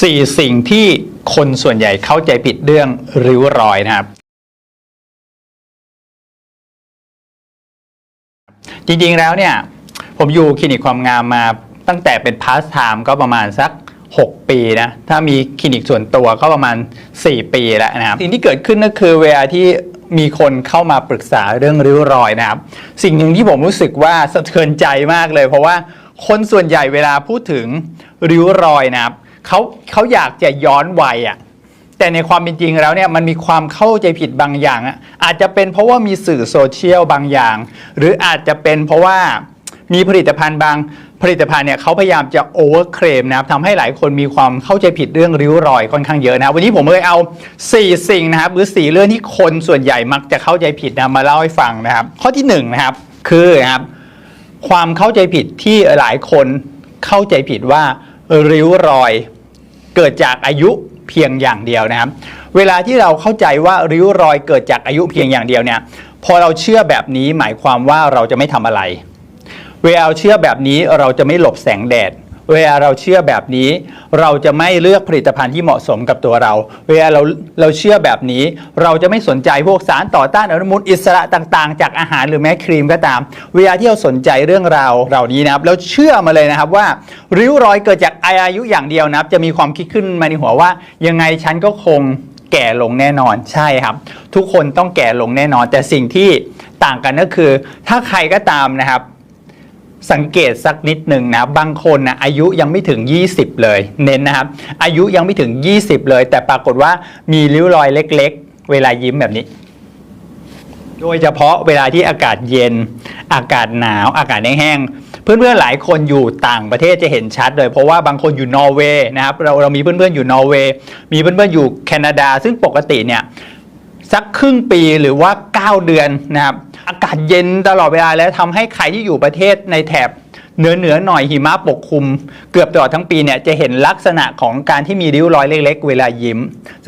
สี่สิ่งที่คนส่วนใหญ่เข้าใจผิดเรื่องริ้วรอยนะครับ จริงๆแล้วเนี่ย ผมอยู่คลินิกความงามมาตั้งแต่เป็นพาสไทม์ก็ประมาณสัก 6 ปีนะ ถ้ามีคลินิกส่วนตัวก็ประมาณ 4 ปีแล้วนะครับ สิ่งที่เกิดขึ้นก็คือเวลาที่มีคนเข้ามาปรึกษาเรื่องริ้วรอยนะครับ สิ่งหนึ่งที่ผมรู้สึกว่าสะเทือนใจมากเลย เพราะว่าคนส่วนใหญ่เวลาพูดถึงริ้วรอยนะครับ เขาเขาอยากจะย้อนวัยอะแต่ในความเป็นจริงแล้วเนี่ยมันมีความเข้าใจผิดบางอย่างอะอาจจะเป็นเพราะว่ามีสื่อโซเชียลบางอย่าง หรืออาจจะเป็นเพราะว่ามีผลิตภัณฑ์บางผลิตภัณฑ์เนี่ยเขาพยายามจะโอเวอร์เคลมนะครับทำให้หลายคนมีความเข้าใจผิดเรื่องริ้วรอยค่อนข้างเยอะนะครับวันนี้ผมเลยเอา 4 สิ่งนะครับหรือ 4 เรื่องที่คนส่วนใหญ่มักจะเข้าใจผิดนะมาเล่าให้ฟังนะครับ ข้อที่1นงนะครับคือนะครับความเข้าใจผิดที่หลายคนเข้าใจผิดว่า ริ้วรอย เกิดจากอายุเพียงอย่างเดียวนะครับ เวลาที่เราเข้าใจว่าริ้วรอยเกิดจากอายุเพียงอย่างเดียวเนี่ย พอเราเชื่อแบบนี้หมายความว่าเราจะไม่ทำอะไร เวลาเราเชื่อแบบนี้เราจะไม่หลบแสงแดด เวลาเราเชื่อแบบนี้ เราจะไม่เลือกผลิตภัณฑ์ที่เหมาะสมกับตัวเรา เวลาเราเราเชื่อแบบนี้ เราจะไม่สนใจพวกสารต่อต้านอนุมูลอิสระต่าง ๆ จากอาหารหรือแม้ครีมก็ตาม เวลาที่เราสนใจเรื่องราวเหล่านี้นะครับแล้วเชื่อมาเลยนะครับว่า ริ้วรอยเกิดจากอายุอย่างเดียวนะครับ จะมีความคิดขึ้นมาในหัวว่า ยังไงฉันก็คงแก่ลงแน่นอนใช่ครับ ทุกคนต้องแก่ลงแน่นอน แต่สิ่งที่ต่างกันก็คือ ถ้าใครก็ตามนะครับ สังเกตสักนิดหนึ่งนะบางคนนะอายุยังไม่ถึง 20 เลย เน้นนะครับ อายุยังไม่ถึง 20 เลย แต่ปรากฏว่ามีริ้วรอยเล็ก ๆ เวลายิ้มแบบนี้ โดยเฉพาะเวลาที่อากาศเย็น อากาศหนาว อากาศแห้งๆเพื่อนๆหลายคนอยู่ต่างประเทศจะเห็นชัดเลย เพราะว่าบางคนอยู่นอร์เวย์นะครับเราเรามีเพื่อนๆอยู่นอร์เวย์มีเพื่อนๆอยู่แคนาดา ซึ่งปกติเนี่ย สักครึ่งปีหรือว่า 9 เดือนนะครับอากาศเย็นตลอดเวลาแล้วทำให้ใครที่อยู่ประเทศในแถบเหนือเหนือหน่อยหิมะปกคลุม เกือบตลอดทั้งปีเนี่ยจะเห็นลักษณะของการที่มีริ้วรอยเล็ก ๆ เวลายิ้ม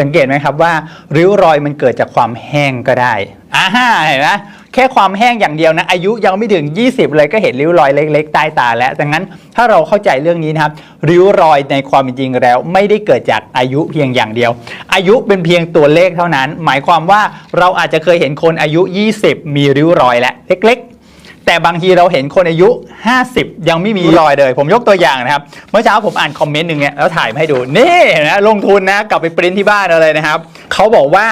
สังเกตไหมครับว่าริ้วรอยมันเกิดจากความแห้งก็ได้อ่าฮะเห็นไหม แค่ความแห้งอย่างเดียวนะอายุยังไม่ถึง 20 เลยก็เห็นริ้วรอยเล็ก ๆ ใต้ตาแล้วดังนั้นถ้าเราเข้าใจเรื่องนี้นะครับ ริ้วรอยในความเป็นจริงแล้ว ไม่ได้เกิดจากอายุเพียงอย่างเดียว อายุเป็นเพียงตัวเลขเท่านั้น หมายความว่าเราอาจจะเคยเห็นคนอายุ 20 มีริ้วรอยแล้วเล็กๆ แต่บางทีเราเห็นคนอายุ 50 ยังไม่มีรอยเลย ผมยกตัวอย่างนะครับ เมื่อเช้าผมอ่านคอมเมนต์หนึ่งเนี่ยแล้วถ่ายมาให้ดู นี่นะลงทุนนะกลับไปปริ้นที่บ้านเอาเลยนะครับ เขาบอกว่า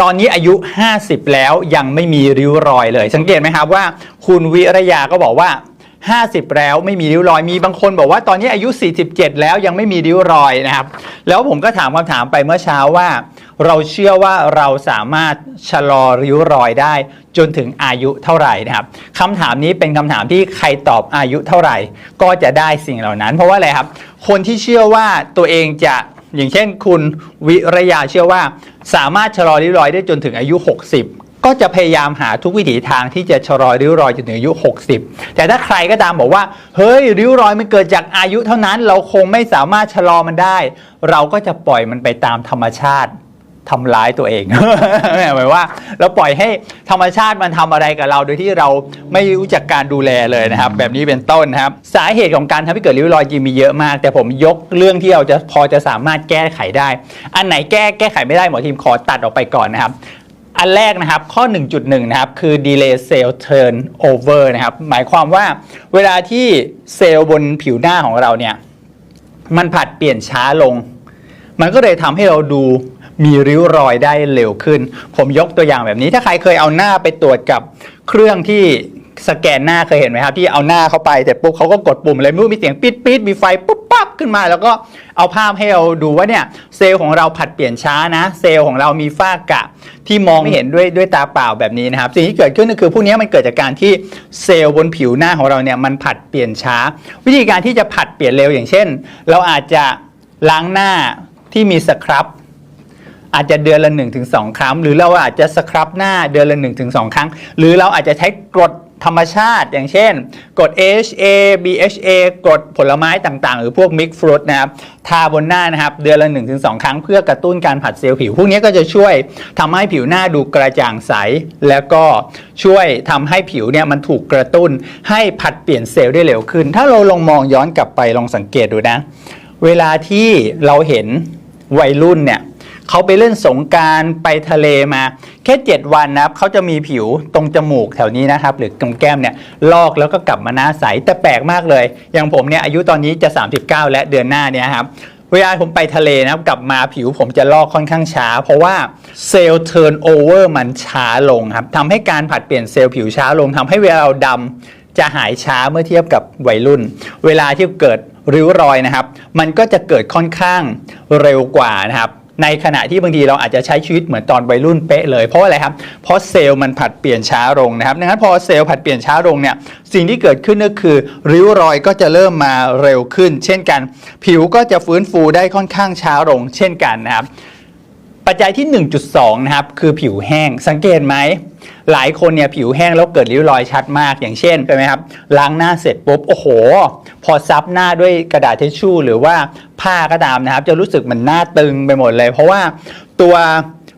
ตอนนี้อายุ 50 แล้วยังไม่มีริ้วรอยเลย สังเกตไหมครับว่า คุณวิรยาก็บอกว่า50 แล้วไม่มีริ้วรอยมีบางคนบอกว่าตอนนี้อายุ 47 แล้วยังไม่มีริ้วรอยนะครับ แล้วผมก็ถามคำถามไปเมื่อเช้าว่า เราเชื่อว่าเราสามารถชะลอริ้วรอยได้ จนถึงอายุเท่าไหร่นะครับคำถามนี้เป็นคำถามที่ใครตอบอายุเท่าไหร่ ก็จะได้สิ่งเหล่านั้น เพราะว่าอะไรครับ คนที่เชื่อว่าตัวเองจะอย่างเช่น คุณวิรยาเชื่อว่า สามารถชะลอริ้วรอยได้จนถึงอายุ 60ก็จะพยายามหาทุกวิถีทางที่จะชะลอริ้วรอยจนถึงอายุ 60 แต่ถ้าใครก็ตามบอกว่า เฮ้ย ริ้วรอยมันเกิดจากอายุเท่านั้น เราคงไม่สามารถชะลอมันได้ เราก็จะปล่อยมันไปตามธรรมชาติ ทำร้ายตัวเองหมายว่า เราปล่อยให้ธรรมชาติมันทำอะไรกับเรา โดยที่เราไม่รู้จักการดูแลเลยนะครับ แบบนี้เป็นต้นนะครับ สาเหตุของการทำให้เกิดริ้วรอยจริงมีเยอะมาก แต่ผมยกเรื่องที่เราจะพอจะสามารถแก้ไขได้ อันไหนแก้แก้ไขไม่ได้หมอทีมขอตัดออกไปก่อนนะครับอันแรกนะครับข้อ 1.1 นะครับ คือ delay cell turnover นะครับ หมายความว่าเวลาที่เซลล์บนผิวหน้าของเราเนี่ย มันผัดเปลี่ยนช้าลง มันก็เลยทำให้เราดู มีริ้วรอยได้เร็วขึ้น ผมยกตัวอย่างแบบนี้ ถ้าใครเคยเอาหน้าไปตรวจกับเครื่องที่สแกนหน้าเคยเห็นไหมครับ ที่เอาหน้าเข้าไปแต่ปุ๊บเขาก็กดปุ่มอะไรไม่รู้มีเสียงปิดปิดมีไฟปุ๊บปั๊บขึ้นมา แล้วก็เอาภาพให้เราดูว่าเนี่ยเซลล์ของเราผัดเปลี่ยนช้านะ เซลล์ของเรามีฝ้ากระที่มองไม่เห็นด้วยด้วยตาเปล่าแบบนี้นะครับ สิ่งที่เกิดขึ้นก็คือพวกนี้มันเกิดจากการที่เซลล์บนผิวหน้าของเราเนี่ยมันผัดเปลี่ยนช้า วิธีการที่จะผัดเปลี่ยนเร็วอย่างเช่น เราอาจจะล้างหน้าที่มีสครับ อาจจะเดือนละ1นถึงสครั้ง หรือเราอาจจะสครับหน้าเดือนละ1นถึงสครั้ง หรือเราอาจจะใช้กรดธรรมชาติอย่างเช่นกรด AHA BHA กรดผลไม้ต่างๆ หรือพวกมิกฟรุตนะครับทาบนหน้านะครับ เดือนละ1นถึงสครั้งเพื่อกระตุ้นการผัดเซลล์ผิว พวกนี้ก็จะช่วยทำให้ผิวหน้าดูกระจ่างใส แล้วก็ช่วยทำให้ผิวเนี่ยมันถูกกระตุ้นให้ผัดเปลี่ยนเซลล์ได้เร็วขึ้น ถ้าเราลองมองย้อนกลับไปลองสังเกตดูนะ เวลาที่เราเห็นวัยรุ่นเนี่ย เขาไปเล่นสงการไปทะเลมา แค่ 7 วันนะครับเขาจะมีผิวตรงจมูกแถวนี้นะครับ หรือกำแก้มเนี่ยลอกแล้วก็กลับมาหน้าใสแต่แปลกมากเลย อย่างผมเนี่ยอายุตอนนี้จะ 39 และเดือนหน้าเนี่ยครับเวลาผมไปทะเลนะครับกลับมาผิวผมจะลอกค่อนข้างช้า เพราะว่าเซลล์เทิร์นโอเวอร์มันช้าลงครับทำให้การผัดเปลี่ยนเซลล์ผิวช้าลงทำให้เวลาเราดำจะหายช้าเมื่อเทียบกับวัยรุ่น เวลาที่เกิดริ้วรอยนะครับ มันก็จะเกิดค่อนข้างเร็วกว่านะครับ ในขณะที่บางทีเราอาจจะใช้ชีวิตเหมือนตอนวัยรุ่นเป๊ะเลยเพราะอะไรครับเพราะเซลล์มันผัดเปลี่ยนช้าลงนะครับดังนั้นพอเซลล์ผัดเปลี่ยนช้าลงเนี่ยสิ่งที่เกิดขึ้นก็คือ ริ้วรอยก็จะเริ่มมาเร็วขึ้น เช่นกัน ผิวก็จะฟื้นฟูได้ค่อนข้างช้าลง เช่นกันนะครับ ปัจจัยที่ 1.2 นะครับ คือผิวแห้งสังเกตไหม หลายคนเนี่ยผิวแห้งแล้วเกิดริ้วรอยชัดมากอย่างเช่นไปไหมครับล้างหน้าเสร็จปุ๊บ โอ้โห พอซับหน้าด้วยกระดาษทิชชู่ หรือว่าผ้าก็ตามนะครับ จะรู้สึกเหมือนหน้าตึงไปหมดเลย เพราะว่าตัว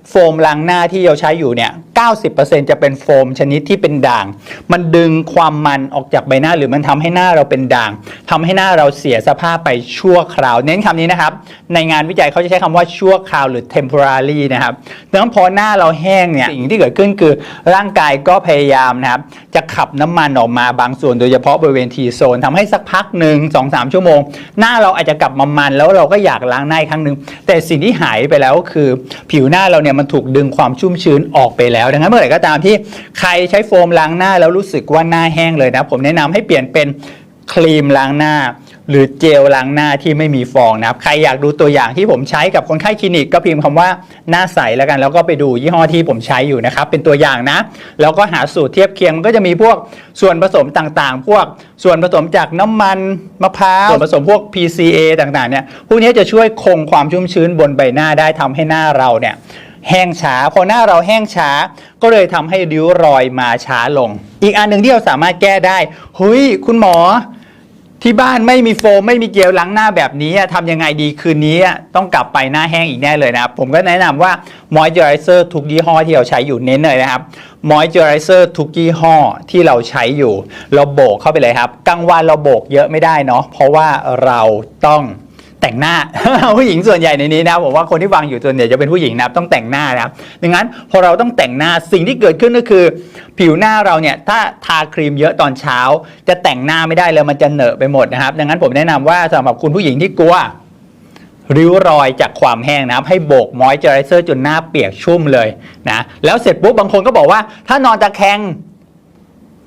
โฟมล้างหน้าที่เราใช้อยู่เนี่ย 90%จะเป็นโฟมชนิดที่เป็นด่าง มันดึงความมันออกจากใบหน้าหรือมันทำให้หน้าเราเป็นด่างทำให้หน้าเราเสียสภาพไปชั่วคราว เน้นคำนี้นะครับ ในงานวิจัยเขาจะใช้คำว่าชั่วคราวหรือ temporary นะครับดังนั้นพอหน้าเราแห้งเนี่ย สิ่งที่เกิดขึ้นคือร่างกายก็พยายามนะครับ จะขับน้ำมันออกมาบางส่วน โดยเฉพาะบริเวณทีโซนทำให้สักพักหนึ่งสองสามชั่วโมง หน้าเราอาจจะกลับมามัน แล้วเราก็อยากล้างหน้าอีกครั้งหนึ่งแต่สิ่งที่หายไปแล้วก็คือผิวหน้าเราเนี่ยมันถูกดึงความชุ่มชื้นออกไปแล้วดังนั้นเมื่อไหร่ก็ตามที่ใครใช้โฟมล้างหน้าแล้วรู้สึกว่าหน้าแห้งเลยนะ ผมแนะนำให้เปลี่ยนเป็นครีมล้างหน้า หรือเจลล้างหน้าที่ไม่มีฟองนะครับใครอยากดูตัวอย่างที่ผมใช้กับคนไข้คลินิกก็พิมพ์คำว่าหน้าใสแล้วกัน แล้วก็ไปดูยี่ห้อที่ผมใช้อยู่นะครับ เป็นตัวอย่างนะ แล้วก็หาสูตรเทียบเคียงมันก็จะมีพวกส่วนผสมต่างๆ พวกส่วนผสมจากน้ำมันมะพร้าวส่วนผสมพวก PCA ต่างๆเนี่ยพวกนี้จะช่วยคงความชุ่มชื้นบนใบหน้าได้ทำให้หน้าเราเนี่ย แห้งช้าพอหน้าเราแห้งช้า ก็เลยทำให้ริ้วรอยมาช้าลง อีกอันหนึ่งที่เราสามารถแก้ได้เฮ้ยคุณหมอ ที่บ้านไม่มีโฟมไม่มีเจลล้างหน้าแบบนี้อะทำยังไงดีคืนนี้ต้องกลับไปหน้าแห้งอีกแน่เลยนะครับ ผมก็แนะนำว่า moisturizer ทุกยี่ห้อที่เราใช้อยู่เน้นเลยนะครับ moisturizer ทุกยี่ห้อที่เราใช้อยู่ เราโบกเข้าไปเลยครับกลางวันเราโบกเยอะไม่ได้เนาะเพราะว่าเราต้อง แต่งหน้าผู้หญิงส่วนใหญ่ในนี้นะผมว่าคนที่ฟังอยู่ส่วนใหญ่จะเป็นผู้หญิงนะครับต้องแต่งหน้านะครับดังนั้นพอเราต้องแต่งหน้าสิ่งที่เกิดขึ้นก็คือ ผิวหน้าเราเนี่ยถ้าทาครีมเยอะตอนเช้า จะแต่งหน้าไม่ได้เลยมันจะเหนอะไปหมดนะครับ ดังนั้นผมแนะนำว่าสำหรับคุณผู้หญิงที่กลัวริ้วรอยจากความแห้งนะครับ ให้โบกมอยเจอไรเซอร์จนหน้าเปียกชุ่มเลยนะแล้วเสร็จปุ๊บบางคนก็บอกว่าถ้านอนตะแคง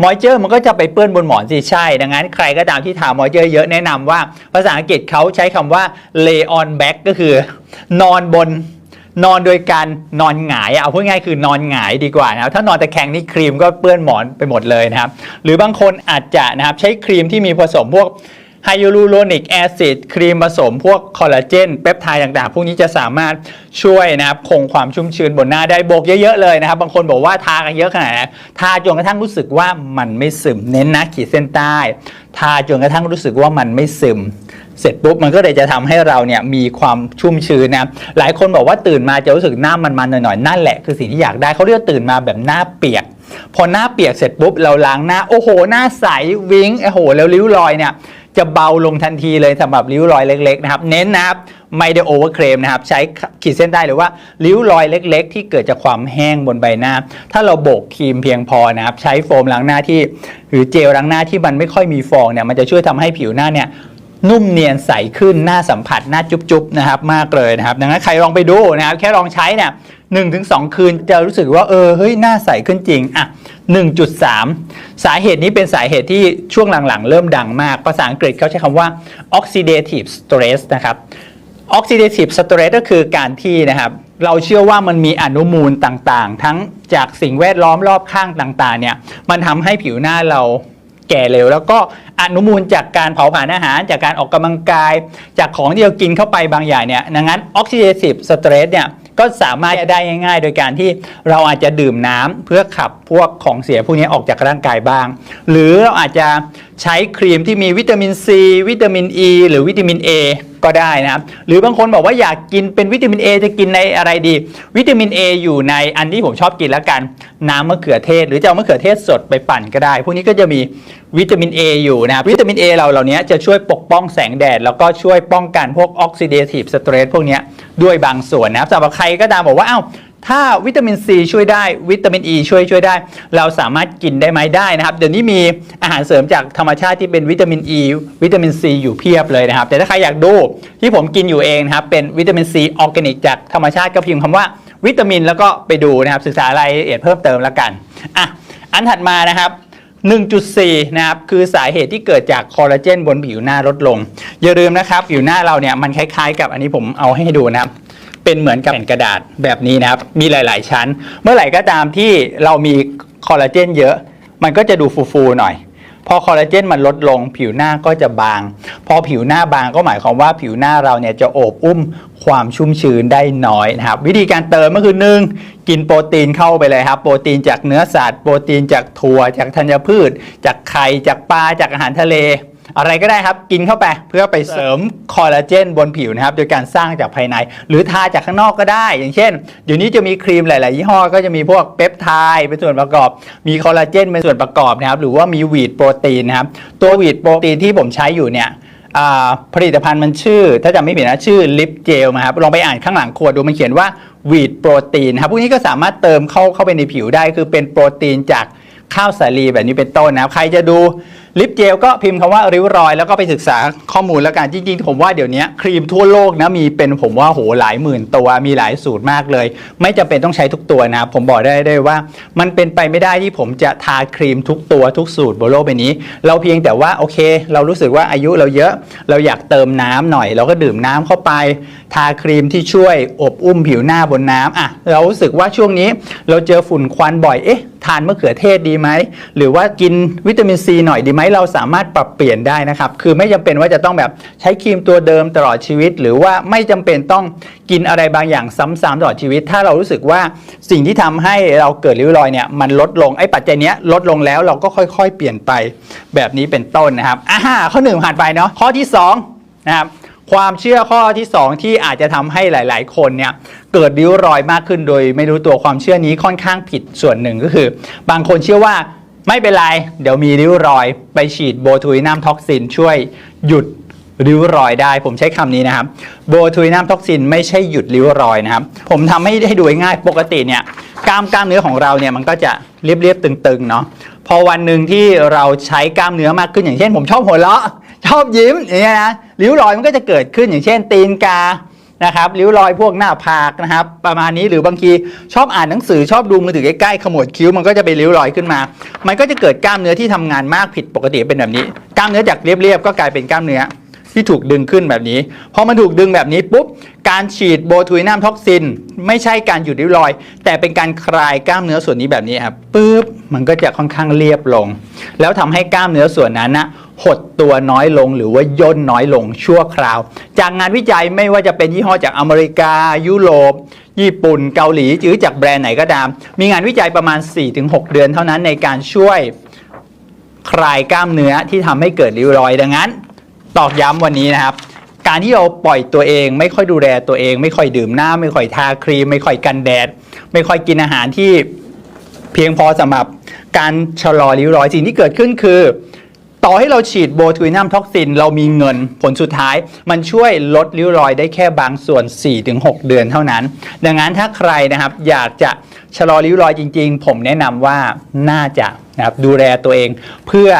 มอยเจอร์มันก็จะไปเปื้อนบนหมอนสิใช่ ดังนั้นใครก็ตามที่ทามอยเจอร์เยอะแนะนำว่า ภาษาอังกฤษเขาใช้คำว่า lay on back ก็คือ นอนบนนอนโดยการนอนหงายเอาพูดง่ายคือนอนหงายดีกว่านะครับถ้านอนตะแคงนี่ครีมก็เปื้อนหมอนไปหมดเลยนะครับ หรือบางคนอาจจะนะครับใช้ครีมที่มีผสมพวก ไฮยูรูโรนิกแอซิดครีมผสมพวกคอลลาเจนเปปไทด์ต่างๆ พวกนี้จะสามารถช่วยนะครับคงความชุ่มชื้นบนหน้าได้โบกเยอะๆเลยนะครับ บางคนบอกว่าทากันเยอะขนาดไหนทาจนกระทั่งรู้สึกว่ามันไม่ซึมเน้นนะขีดเส้นใต้ ทาจนกระทั่งรู้สึกว่ามันไม่ซึม เสร็จปุ๊บมันก็เลยจะทำให้เราเนี่ยมีความชุ่มชื้นนะหลายคนบอกว่าตื่นมาจะรู้สึกหน้ามันๆหน่อยๆนั่นแหละคือสิ่งที่อยากได้เขาเรียกตื่นมาแบบหน้าเปียกพอหน้าเปียกเสร็จปุ๊บเราล้างหน้าโอ้โหหน้าใสวิ้งโอ้โหแล้วริ้วรอยเนี่ย จะเบาลงทันทีเลยสำหรับริ้วรอยเล็กๆนะครับเน้นนะครับไม่ได้โอเวอร์เครมนะครับใช้ขีดเส้นใต้หรือว่าริ้วรอยเล็ก ๆ ที่เกิดจากความแห้งบนใบหน้า ถ้าเราโบกครีมเพียงพอนะครับใช้โฟมล้างหน้าที่ หรือเจลล้างหน้าที่มันไม่ค่อยมีฟองเนี่ยมันจะช่วยทำให้ผิวหน้าเนี่ยนุ่มเนียนใสขึ้นหน้าสัมผัสหน้าจุ๊บๆนะครับมากเลยนะครับ ดังนั้นใครลองไปดูนะครับแค่ลองใช้เนี่ยหนึ่งถึงสองคืนจะรู้สึกว่าเออเฮ้ยหน้าใสขึ้นจริงอะ 1.3 สาเหตุนี้เป็นสาเหตุที่ช่วงหลังๆ เริ่มดังมาก ภาษาอังกฤษเขาใช้คำว่า oxidative stress นะครับ oxidative stress ก็คือการที่นะครับเราเชื่อว่ามันมีอนุมูลต่างๆ ทั้งจากสิ่งแวดล้อมรอบข้างต่างๆเนี่ยมันทำให้ผิวหน้าเราแก่เร็ว แล้วก็อนุมูลจากการเผาผลาญอาหาร จากการออกกำลังกาย จากของที่เรากินเข้าไปบางอย่างเนี่ยดังนั้น oxidative stress เนี่ย ก็สามารถได้ง่าย ๆ โดยการที่เราอาจจะดื่มน้ำเพื่อขับพวกของเสียพวกนี้ออกจากร่างกายบ้าง หรือเราอาจจะใช้ครีมที่มีวิตามินซีวิตามินอ e, ีหรือวิตามิน A ก็ได้นะครับหรือบางคนบอกว่าอยากกินเป็นวิตามิน A จะกินในอะไรดี วิตามิน A อยู่ในอันที่ผมชอบกินแล้วกัน น้ำมะเขือเทศ หรือจะเอามะเขือเทศสดไปปั่นก็ได้ พวกนี้ก็จะมีวิตามิน A อยู่นะครับวิตามิน A เราเหล่านี้จะช่วยปกป้องแสงแดด แล้วก็ช่วยป้องกันพวกออกซิเดทีฟสเตรสพวกนี้ด้วยบางส่วนนะครับสำหรับใครก็ตามบอกว่าอ้าว ถ้าวิตามินซีช่วยได้วิตามินอ e ีช่วยช่วยได้ เราสามารถกินได้ไหมได้นะครับ เดี๋ยวนี้มีอาหารเสริมจากธรรมชาติที่เป็นวิตามินอ e, ีวิตามินซีอยู่เพียบเลยนะครับ แต่ถ้าใครอยากดูที่ผมกินอยู่เองนะครับ เป็นวิตามินซีออร์แกนิกจากธรรมชาติก็พิมพ์คำว่าวิตามินแล้วก็ไปดูนะครับ ศึกษารายละเอียดเพิ่มเติมแล้วกันอะอันถัดมานะครับ 1.4 นะครับ คือสาเหตุที่เกิดจากคอลลาเจนบนผิวหน้าลดลงอย่าลืมนะครับผิวหน้าเราเนี่ยมันคล้ายๆ กับอันนี้ผมเอาให้ดูนะครับ เป็นเหมือนกับแผ่นกระดาษแบบนี้นะครับ มีหลาย ๆ ชั้น เมื่อไหร่ก็ตามที่เรามีคอลลาเจนเยอะ มันก็จะดูฟูๆหน่อย พอคอลลาเจนมันลดลง ผิวหน้าก็จะบาง พอผิวหน้าบางก็หมายความว่าผิวหน้าเราเนี่ยจะโอบอุ้มความชุ่มชื้นได้น้อยนะครับ วิธีการเติมก็คือหนึ่งกินโปรตีนเข้าไปเลยครับ โปรตีนจากเนื้อสัตว์ โปรตีนจากถั่ว จากธัญพืช จากไข่ จากปลา จากอาหารทะเล อะไรก็ได้ครับ กินเข้าไปเพื่อไปเสริมคอลลาเจนบนผิวนะครับ โดยการสร้างจากภายใน หรือทาจากข้างนอกก็ได้ อย่างเช่น เดี๋ยวนี้จะมีครีมหลาย ๆ ยี่ห้อก็จะมีพวกเปปไทด์เป็นส่วนประกอบ มีคอลลาเจนเป็นส่วนประกอบนะครับ หรือว่ามีวีดโปรตีนนะครับ ตัววีดโปรตีนที่ผมใช้อยู่เนี่ยผลิตภัณฑ์มันชื่อ ถ้าจำไม่ผิดนะชื่อลิปเจลมาครับลองไปอ่านข้างหลังขวดดูมันเขียนว่าวีดโปรตีนครับพวกนี้ก็สามารถเติมเข้าเข้าไปในผิวได้ คือเป็นโปรตีนจากข้าวสาลีแบบนี้เป็นต้นนะครับใครจะดู ลิปเจลก็พิมพ์คำว่าริ้วรอย แล้วก็ไปศึกษาข้อมูลแล้วกันจริงๆ ผมว่าเดี๋ยวนี้ครีมทั่วโลกนะมีเป็นผมว่าโหหลายหมื่นตัวมีหลายสูตรมากเลย ไม่จำเป็นต้องใช้ทุกตัวนะผมบอกได้เลยว่า มันเป็นไปไม่ได้ที่ผมจะทาครีมทุกตัวทุกสูตรบนโลกใบนี้ เราเพียงแต่ว่าโอเค เรารู้สึกว่าอายุเราเยอะ เราอยากเติมน้ำหน่อย เราก็ดื่มน้ำเข้าไป ทาครีมที่ช่วยอบอุ้มผิวหน้าบนน้ำอะเรารู้สึกว่าช่วงนี้เราเจอฝุ่นควันบ่อยเอ๊ะทานมะเขือเทศดีไหม หรือว่ากินวิตามินซีหน่อยดีไหม เราสามารถปรับเปลี่ยนได้นะครับ คือไม่จำเป็นว่าจะต้องแบบใช้ครีมตัวเดิมตลอดชีวิต หรือว่าไม่จำเป็นต้องกินอะไรบางอย่างซ้ำๆตลอดชีวิต ถ้าเรารู้สึกว่าสิ่งที่ทำให้เราเกิดริ้วรอยเนี่ยมันลดลงไอ้ปัจจัยเนี้ยลดลงแล้วเราก็ค่อยๆ เปลี่ยนไปแบบนี้เป็นต้นนะครับอ่าข้อหนึ่งผ่านไปเนาะข้อที่สองนะครับ ความเชื่อข้อที่ 2 ที่อาจจะทำให้หลาย ๆ คนเนี่ยเกิดริ้วรอยมากขึ้นโดย ไม่รู้ตัวความเชื่อนี้ค่อนข้างผิดส่วนหนึ่งก็คือ บางคนเชื่อว่าไม่เป็นไร เดี๋ยวมีริ้วรอย ไปฉีดโบทูลินัมท็อกซินช่วยหยุดริ้วรอยได้ ผมใช้คำนี้นะครับโบทูลินัมท็อกซินไม่ใช่หยุดริ้วรอยนะครับ ผมทำให้ให้ดูง่ายปกติเนี่ยกล้ามกล้ามเนื้อของเราเนี่ยมันก็จะเรียบๆตึงๆเนาะพอวันหนึ่งที่เราใช้กล้ามเนื้อมากขึ้นอย่างเช่น ผมชอบหัวเราะชอบยิ้มอย่างเงี้ยนะ ริ้วรอยมันก็จะเกิดขึ้นอย่างเช่น ตีนกานะครับริ้วรอยพวกหน้าผากนะครับ ประมาณนี้หรือบางทีชอบอ่านหนังสือชอบดูมือถือใกล้ๆขมวดคิ้วมันก็จะไปริ้วรอยขึ้นมา มันก็จะเกิดกล้ามเนื้อที่ทำงานมากผิดปกติเป็นแบบนี้ กล้ามเนื้อจากเรียบๆก็กลายเป็นกล้ามเนื้อ ที่ถูกดึงขึ้นแบบนี้ พอมันถูกดึงแบบนี้ปุ๊บ การฉีดโบทูลินัมท็อกซิน ไม่ใช่การหยุดริ้วรอย แต่เป็นการคลายกล้ามเนื้อส่วนนี้แบบนี้ครับปุ๊บมันก็จะค่อนข้างเรียบลง แล้วทำให้กล้ามเนื้อส่วนนั้นนะหดตัวน้อยลงหรือว่าย่นน้อยลงชั่วคราว จากงานวิจัยไม่ว่าจะเป็นยี่ห้อจากอเมริกา ยุโรป ญี่ปุ่น เกาหลีหรือจากแบรนด์ไหนก็ตาม มีงานวิจัยประมาณ 4-6 เดือนเท่านั้นในการช่วยคลายกล้ามเนื้อที่ทำให้เกิดริ้วรอยดังนั้น ตอกย้ำวันนี้นะครับ การที่เราปล่อยตัวเอง ไม่ค่อยดูแลตัวเอง ไม่ค่อยดื่มน้ำไม่ค่อยทาครีม ไม่ค่อยกันแดด ไม่ค่อยกินอาหารที่เพียงพอสำหรับการชะลอริ้วรอยสิ่งที่เกิดขึ้นคือ ต่อให้เราฉีดโบทูนัมท็อกซิน เรามีเงินผลสุดท้าย มันช่วยลดริ้วรอยได้แค่บางส่วน 4-6 เดือนเท่านั้น ดังนั้นถ้าใครนะครับอยากจะชะลอริ้วรอยจริง ๆ ผมแนะนำว่าน่าจะนะครับดูแลตัวเองเพื่อ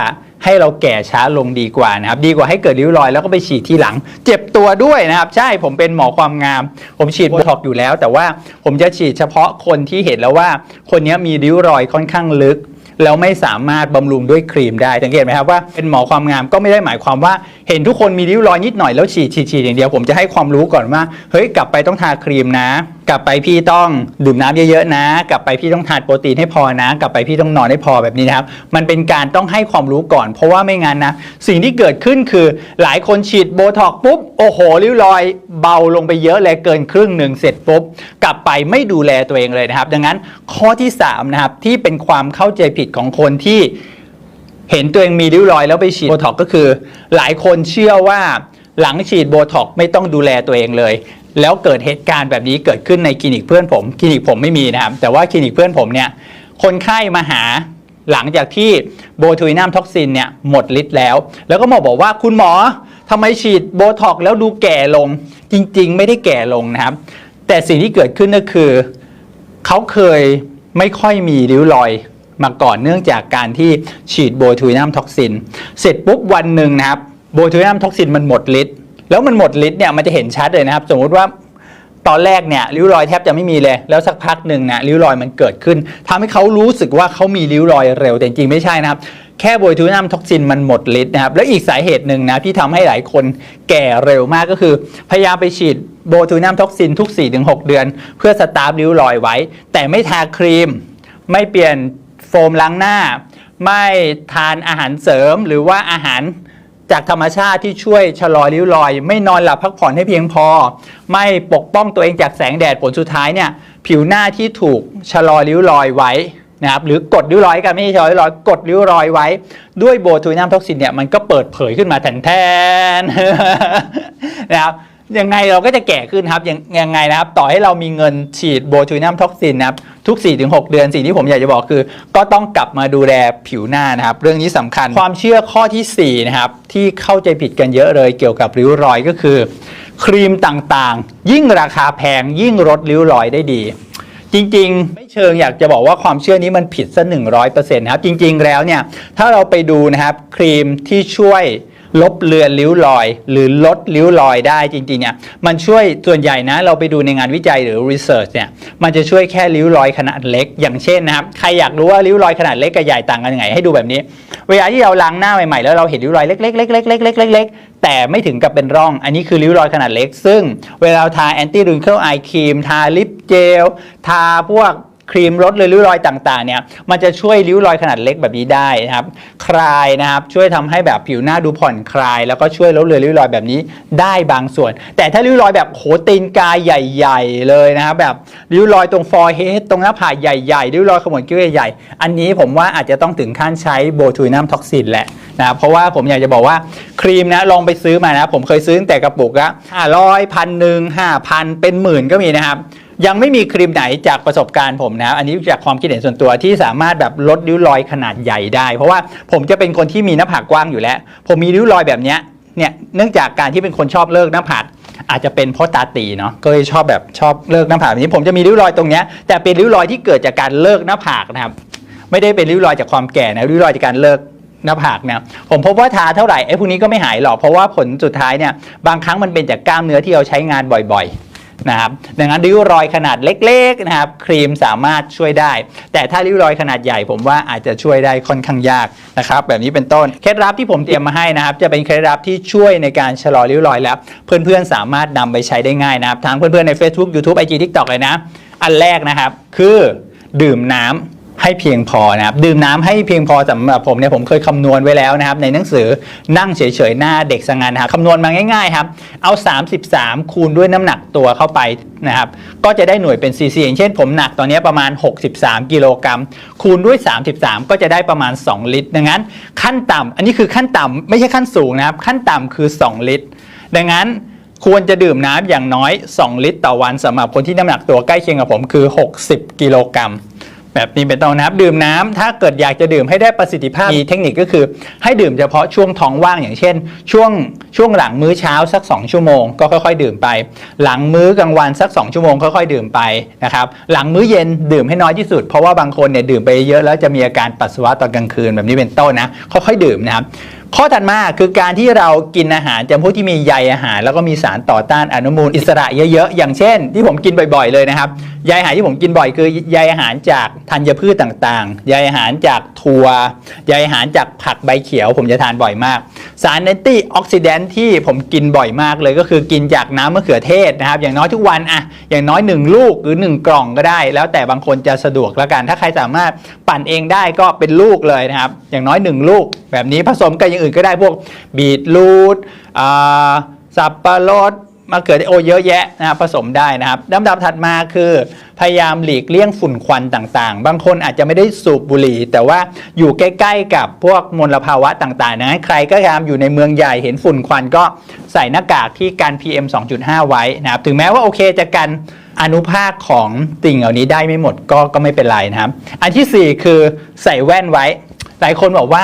ให้เราแก่ช้าลงดีกว่านะครับดีกว่าให้เกิดริ้วรอยแล้วก็ไปฉีดที่หลัง เจ็บตัวด้วยนะครับ ใช่ผมเป็นหมอความงาม ผมฉีดโบท็อกอยู่แล้ว แต่ว่าผมจะฉีดเฉพาะคนที่เห็นแล้วว่า คนนี้มีริ้วรอยค่อนข้างลึก แล้วไม่สามารถบำรุงด้วยครีมได้สังเกตไหมครับว่าเป็นหมอความงามก็ไม่ได้หมายความว่า เห็นทุกคนมีริ้วรอยนิดหน่อยแล้วฉีดฉีดฉีดอย่างเดียวผมจะให้ความรู้ก่อนว่าเฮ้ยกลับไปต้องทาครีมนะ กลับไปพี่ต้องดื่มน้ำเยอะๆนะ กลับไปพี่ต้องทานโปรตีนให้พอนะ กลับไปพี่ต้องนอนให้พอแบบนี้นะครับ มันเป็นการต้องให้ความรู้ก่อน เพราะว่าไม่งั้นนะสิ่งที่เกิดขึ้นคือหลายคนฉีดโบท็อกปุ๊บโอ้โหริ้วรอย เบาลงไปเยอะเลยเกินครึ่งหนึ่งเสร็จปุ๊บกลับไปไม่ดูแลตัวเองเลยนะครับ ดังนั้นข้อที่สามนะครับที่เป็นความเข้าใจผิดของคนที่เห็นตัวเองมีริ้วรอยแล้วไปฉีดโบท็อกก็คือ หลายคนเชื่อว่าหลังฉีดโบท็อกไม่ต้องดูแลตัวเองเลย แล้วเกิดเหตุการณ์แบบนี้เกิดขึ้นในคลินิกเพื่อนผมคลินิกผมไม่มีนะครับ แต่ว่าคลินิกเพื่อนผมเนี่ยคนไข้มาหาหลังจากที่โบทูลินัมท็อกซินเนี่ยหมดฤทธิ์แล้ว แล้วก็มาบอกว่าคุณหมอทำไมฉีดโบท็อกแล้วดูแก่ลง จริง ๆ ไม่ได้แก่ลงนะครับ แต่สิ่งที่เกิดขึ้นก็คือเขาเคยไม่ค่อยมีริ้วรอย มาก่อนเนื่องจากการที่ฉีดโบทูนัมท็อกซิน เสร็จปุ๊บวันหนึ่งนะครับโบทูนัมท็อกซินมันหมดฤทธิ์แล้วมันหมดฤทธิ์เนี่ยมันจะเห็นชัดเลยนะครับ สมมุติว่าตอนแรกเนี่ยริ้วรอยแทบจะไม่มีเลย แล้วสักพักหนึ่งนะริ้วรอยมันเกิดขึ้นทำให้เขารู้สึกว่าเขามีริ้วรอยเร็วแต่จริงไม่ใช่นะครับ แค่โบทูนัมท็อกซินมันหมดฤทธิ์นะครับแล้วอีกสาเหตุหนึ่งนะที่ทำให้หลายคนแก่เร็วมากก็คือ พยายามไปฉีดโบทูนัมท็อกซินทุก 4-6 เดือน เพื่อสตาร์ฟริ้วรอยไว้ แต่ไม่ทาครีม ไม่เปลี่ยน โฟมล้างหน้า ไม่ทานอาหารเสริมหรือว่าอาหารจากธรรมชาติที่ช่วยชะลอริ้วรอย ไม่นอนหลับพักผ่อนให้เพียงพอ ไม่ปกป้องตัวเองจากแสงแดดผลสุดท้ายเนี่ยผิวหน้าที่ถูกชะลอริ้วรอยไว้นะครับหรือกดริ้วรอยกันไม่ใช่ชะลอริ้วรอยกดริ้วรอยไว้ ด้วยโบทูนัมท็อกซินเนี่ยมันก็เปิดเผยขึ้นมาแทนแทนนะครับยังไงเราก็จะแก่ขึ้นครับยังยังไงนะครับ ต่อให้เรามีเงินฉีดโบทูนัมท็อกซินนะครับ ทุก 4-6 เดือนสิ่งที่ผมอยากจะบอกคือ ก็ต้องกลับมาดูแลผิวหน้านะครับ เรื่องนี้สำคัญความเชื่อข้อทีสี่4นะครับที่เข้าใจผิดกันเยอะเลยเกี่ยวกับริ้วรอยก็คือ ครีมต่างๆ ยิ่งราคาแพงยิ่งลดริ้วรอยได้ดีจริงๆ ไม่เชิงอยากจะบอกว่าความเชื่อนี้มันผิดซะ100%ครับ จริง ๆ แล้วเนี่ย ถ้าเราไปดูนะครับ ครีมที่ช่วย ลบเลือนริ้วรอย หรือลดริ้วรอยได้จริงๆเนี่ยมันช่วยส่วนใหญ่นะเราไปดูในงานวิจัยหรือ research เนี่ยมันจะช่วยแค่ริ้วรอยขนาดเล็ก อย่างเช่นนะครับใครอยากรู้ว่าริ้วรอยขนาดเล็กกับใหญ่ต่างกันยังไงให้ดูแบบนี้ เวลาที่เราล้างหน้าใหม่ๆแล้วเราเห็นริ้วรอยเล็กๆๆๆๆๆๆแต่ไม่ถึงกับเป็นร่อง อันนี้คือริ้วรอยขนาดเล็ก ซึ่งเวลาเราทา anti wrinkle eye cream ทาลิปเจลทาพวก ครีมลดเลยริ้วรอยต่างๆเนี่ยมันจะช่วยริ้วรอยขนาดเล็กแบบนี้ได้นะครับคลายนะครับช่วยทำให้แบบผิวหน้าดูผ่อนคลาย แล้วก็ช่วยลดเลยริ้วรอยแบบนี้ได้บางส่วน แต่ถ้าริ้วรอยแบบโหตีนกายใหญ่ ๆ เลยนะครับแบบริ้วรอยตรง forehead ตรงหน้าผากใหญ่ๆริ้วรอยขมวดคิ้วใหญ่ๆอันนี้ผมว่าอาจจะต้องถึงขั้นใช้โบทูนัมท็อกซินแหละนะครับเพราะว่าผมอยากจะบอกว่าครีมนะลองไปซื้อมานะผมเคยซื้อตั้งแต่กระปุกละห้าร้อยพันหนึ่งห้าพันเป็นหมื่นก็มีนะครับ ยังไม่มีครีมไหนจากประสบการณ์ผมนะ อันนี้จากความคิดเห็นส่วนตัวที่สามารถแบบลดริ้วรอยขนาดใหญ่ได้ เพราะว่าผมจะเป็นคนที่มีหน้าผากกว้างอยู่แล้ว ผมมีริ้วรอยแบบเนี้ยเนี่ยเนื่องจากการที่เป็นคนชอบเลิกหน้าผากอาจจะเป็นเพราะตาตีเนาะก็เลยชอบแบบชอบเลิกหน้าผากแบบนี้ ผมจะมีริ้วรอยตรงเนี้ยแต่เป็นริ้วรอยที่เกิดจากการเลิกหน้าผากนะครับ ไม่ได้เป็นริ้วรอยจากความแก่นะริ้วรอยจากการเลิกหน้าผากนี่ยผมพบว่าทาเท่าไหร่ไอ้พวกนี้ก็ไม่หายหรอกเพราะว่าผลสุดท้ายเนี่ยบางครั้งมันเป็นจากกล้ามเนื้อที่เราใช้งานบ่อยๆ นะครับดังนั้นริ้วรอยขนาดเล็กๆนะครับครีมสามารถช่วยได้ แต่ถ้าริ้วรอยขนาดใหญ่ผมว่าอาจจะช่วยได้ค่อนข้างยากนะครับแบบนี้เป็นต้นเคล็ดลับที่ผมเตรียมมาให้นะครับ จะเป็นเคล็ดลับที่ช่วยในการชะลอริ้วรอยแล้ว เพื่อนๆสามารถนำไปใช้ได้ง่ายนะครับทั้งเพื่อนๆใน Facebook YouTube IG TikTok เลยนะ อันแรกนะครับ คือดื่มน้ำ ให้เพียงพอนะครับดื่มน้ำให้เพียงพอสำหรับผมเนี่ยผมเคยคำนวณไว้แล้วนะครับในหนังสือนั่งเฉยๆหน้าเด็กสงานนะครับคำนวณมาง่ายๆครับเอา 33 คูณด้วยน้ำหนักตัวเข้าไปนะครับก็จะได้หน่วยเป็นซีซีอย่างเช่นผมหนักตอนนี้ประมาณ 63 กิโลกรัมคูณด้วย 33 ก็จะได้ประมาณ 2 ลิตร ดังนั้น ขั้นต่ำอันนี้คือขั้นต่ำไม่ใช่ขั้นสูงนะครับขั้นต่ำคือ 2 ลิตร ดังนั้นควรจะดื่มน้ำอย่างน้อย 2 ลิตรต่อวันสำหรับคนที่น้ำหนักตัวใกล้เคียงกับผมคือ 60 กิโลกรัม แบบนี้เป็นต้นนะครับ ดื่มน้ำถ้าเกิดอยากจะดื่มให้ได้ประสิทธิภาพมีเทคนิคก็คือ ให้ดื่มเฉพาะช่วงท้องว่างอย่างเช่น ช่วงช่วงหลังมื้อเช้าสัก 2 ชั่วโมงก็ค่อย ๆ ดื่มไป หลังมื้อกลางวันสัก 2 ชั่วโมงค่อยๆดื่มไปนะครับหลังมื้อเย็นดื่มให้น้อยที่สุด เพราะว่าบางคนเนี่ยดื่มไปเยอะแล้วจะมีอาการปัสสาวะตอนกลางคืนแบบนี้เป็นต้นนะค่อยๆดื่มนะครับ ข้อถัดมาคือการที่เรากินอาหารจำพวกที่มีใยอาหาร แล้วก็มีสารต่อต้านอนุมูลอิสระเยอะๆ อย่างเช่น ที่ผมกินบ่อยๆเลยนะครับใยอาหารที่ผมกินบ่อยคือใยอาหารจากธัญพืชต่างๆใยอาหารจากถั่วใยอาหารจากผักใบเขียวผมจะทานบ่อยมากสารแอนตี้ออกซิแดนท์ที่ผมกินบ่อยมากเลยก็คือกินจากน้ำมะเขือเทศนะครับ อย่างน้อยทุกวันอะอย่างน้อย 1 ลูกหรือ 1 กล่องก็ได้ แล้วแต่บางคนจะสะดวกแล้วกัน ถ้าใครสามารถปั่นเองได้ก็เป็นลูกเลยนะครับ อย่างน้อย 1 ลูก แบบนี้ผสมกับอย่างอื่นก็ได้พวกบีทรูทสับปะรด มะเขือเทศโอเยอะแยะนะครับผสมได้นะครับลำดับถัดมาคือพยายามหลีกเลี่ยงฝุ่นควันต่างๆ บางคนอาจจะไม่ได้สูบบุหรี่ แต่ว่าอยู่ใกล้ๆกับพวกมลภาวะต่างๆนะใครก็ตามอยู่ในเมืองใหญ่เห็นฝุ่นควันก็ใส่หน้ากากที่กัน PM 2.5 ไว้นะครับถึงแม้ว่าโอเคจะกันอนุภาคของสิ่งเหล่านี้ได้ไม่หมดก็ก็ไม่เป็นไรนะครับ อันที่สี่คือใส่แว่นไว้ หลายคนบอกว่า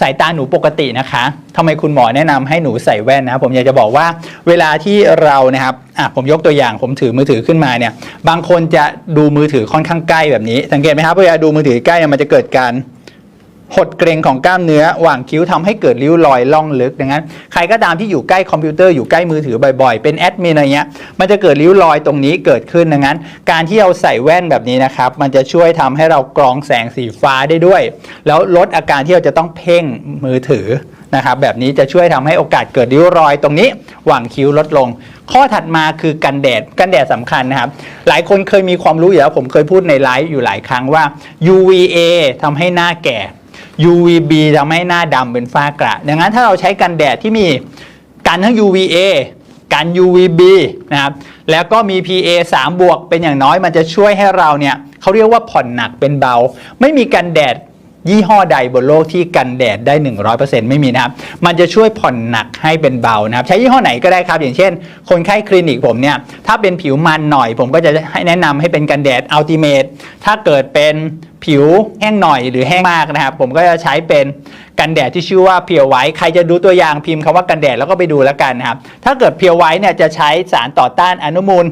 สายตาหนูปกตินะคะทำไมคุณหมอแนะนำให้หนูใส่แว่นนะครับผมอยากจะบอกว่าเวลาที่เรานะครับอะผมยกตัวอย่างผมถือมือถือขึ้นมาเนี่ย บางคนจะดูมือถือค่อนข้างใกล้แบบนี้ สังเกตไหมครับเวลาดูมือถือใกล้มันจะเกิดการ หดเกรงของกล้ามเนื้อหว่างคิ้วทำให้เกิดริ้วรอยล่องลึกดังนั้นใครก็ตามที่อยู่ใกล้คอมพิวเตอร์อยู่ใกล้มือถือบ่อยๆ เป็นแอดมินอะไรเงี้ยมันจะเกิดริ้วรอยตรงนี้เกิดขึ้นดังนั้น การที่เราใส่แว่นแบบนี้นะครับ มันจะช่วยทำให้เรากรองแสงสีฟ้าได้ด้วย แล้วลดอาการที่เราจะต้องเพ่งมือถือนะครับแบบนี้จะช่วยทำให้โอกาสเกิดริ้วรอยตรงนี้ หว่างคิ้วลดลง ข้อถัดมาคือกันแดดกันแดดสำคัญนะครับ หลายคนเคยมีความรู้อยู่แล้วผมเคยพูดในไลฟ์อยู่หลายครั้งว่า UVA ทำให้หน้าแก่ UVB ทำให้หน้าดำเป็นฝ้ากระ ดังนั้นถ้าเราใช้กันแดดที่มีกันทั้ง UVA กัน UVB นะครับ แล้วก็มี PA 3 บวกเป็นอย่างน้อยมันจะช่วยให้เราเนี่ยเขาเรียกว่าผ่อนหนักเป็นเบา ไม่มีกันแดดยี่ห้อใดบนโลกที่กันแดดได้ 100%ไม่มีนะครับ มันจะช่วยผ่อนหนักให้เป็นเบานะครับ ใช้ยี่ห้อไหนก็ได้ครับ อย่างเช่น คนไข้คลินิกผมเนี่ย ถ้าเป็นผิวมันหน่อย ผมก็จะให้แนะนำให้เป็นกันแดดอัลติเมทถ้าเกิดเป็น ผิวแห้งหน่อยหรือแห้งมากนะครับ ผมก็จะใช้เป็นกันแดดที่ชื่อว่าเพียวไว้ใครจะดูตัวอย่างพิมพ์คำว่ากันแดดแล้วก็ไปดูแล้วกันนะครับ ถ้าเกิดเพียวไว้เนี่ยจะใช้สารต่อต้านอนุมูล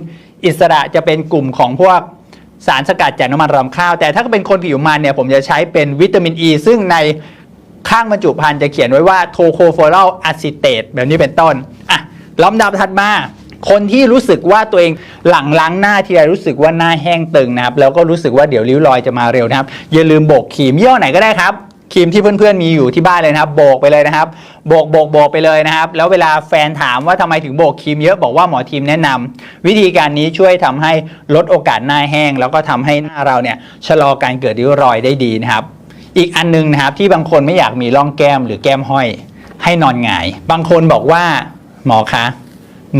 อิสระจะเป็นกลุ่มของพวกสารสกัดจากน้ำมันรำข้าว แต่ถ้าเป็นคนผิวมันเนี่ยผมจะใช้เป็นวิตามินอ e, ีซึ่งในข้างบรรจุภัณฑ์จะเขียนไว้ว่าโทโคโฟลาอะซิเตตแบบนี้เป็นต้นอะลำดับถัดมา คนที่รู้สึกว่าตัวเองหลังล้างหน้าทีไรรู้สึกว่าหน้าแห้งตึงนะครับ แล้วก็รู้สึกว่าเดี๋ยวริ้วรอยจะมาเร็วนะครับ อย่าลืมโบกครีมยี่ห้อไหนก็ได้ครับครีมที่เพื่อนๆมีอยู่ที่บ้านเลยนะครับ โบกไปเลยนะครับ โบกโบกโบกไปเลยนะครับ แล้วเวลาแฟนถามว่าทำไมถึงโบกครีมเยอะบอกว่าหมอทีมแนะนำวิธีการนี้ช่วยทำให้ลดโอกาสหน้าแห้ง แล้วก็ทำให้หน้าเราเนี่ยชะลอการเกิดริ้วรอยได้ดีนะครับ อีกอันหนึงนะครับที่บางคนไม่อยากมีร่องแก้มหรือแก้มห้อย ให้นอนหงาย บางคนบอกว่าหมอคะ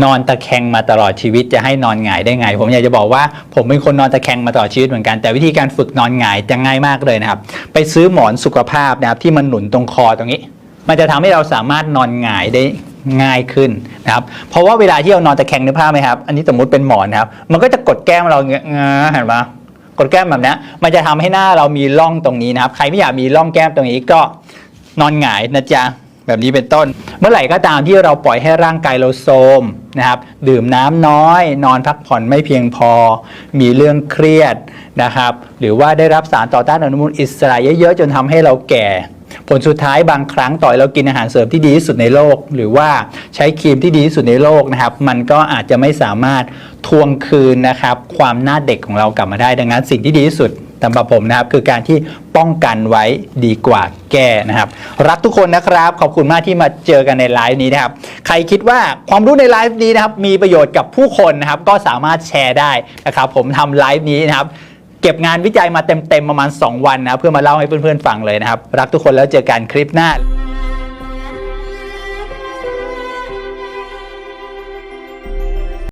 นอนตะแคงมาตลอดชีวิตจะให้นอนหงายได้ไง ผมอยากจะบอกว่าผมเป็นคนนอนตะแคงมาตลอดชีวิตเหมือนกันแต่วิธีการฝึกนอนหงายจะง่ายมากเลยนะครับ ไปซื้อหมอนสุขภาพนะครับที่มันหนุนตรงคอตรงนี้ มันจะทำให้เราสามารถนอนหงายได้ง่ายขึ้นนะครับเพราะว่าเวลาที่เรานอนตะแคงนึกภาพไหมครับ อันนี้สมมติเป็นหมอนนะครับ มันก็จะกดแก้มเราเงี้ยเห็นปะกดแก้มแบบนี้มันจะทำให้หน้าเรามีร่องตรงนี้นะครับ ใครไม่อยากมีร่องแก้มตรงนี้ก็นอนหงายนะจ๊ะ แบบนี้เป็นต้น เมื่อไหร่ก็ตามที่เราปล่อยให้ร่างกายเราโทรมนะครับ ดื่มน้ำน้อย นอนพักผ่อนไม่เพียงพอ มีเรื่องเครียดนะครับ หรือว่าได้รับสารต่อต้านอนุมูลอิสระเยอะๆจนทำให้เราแก่ ผลสุดท้ายบางครั้งต่อยเรากินอาหารเสริมที่ดีที่สุดในโลก หรือว่าใช้ครีมที่ดีที่สุดในโลกนะครับ มันก็อาจจะไม่สามารถทวงคืนนะครับ ความหน้าเด็กของเรากลับมาได้ดังนั้นสิ่งที่ดีที่สุด สำหรับผมนะครับคือการที่ป้องกันไว้ดีกว่าแก้นะครับ รักทุกคนนะครับ ขอบคุณมากที่มาเจอกันในไลฟ์นี้นะครับ ใครคิดว่าความรู้ในไลฟ์นี้นะครับมีประโยชน์กับผู้คนนะครับ ก็สามารถแชร์ได้นะครับ ผมทำไลฟ์นี้นะครับเก็บงานวิจัยมาเต็มๆประมาณ 2 วันนะเพื่อมาเล่าให้เพื่อนๆฟังเลยนะครับ รักทุกคนแล้วเจอกันคลิปหน้า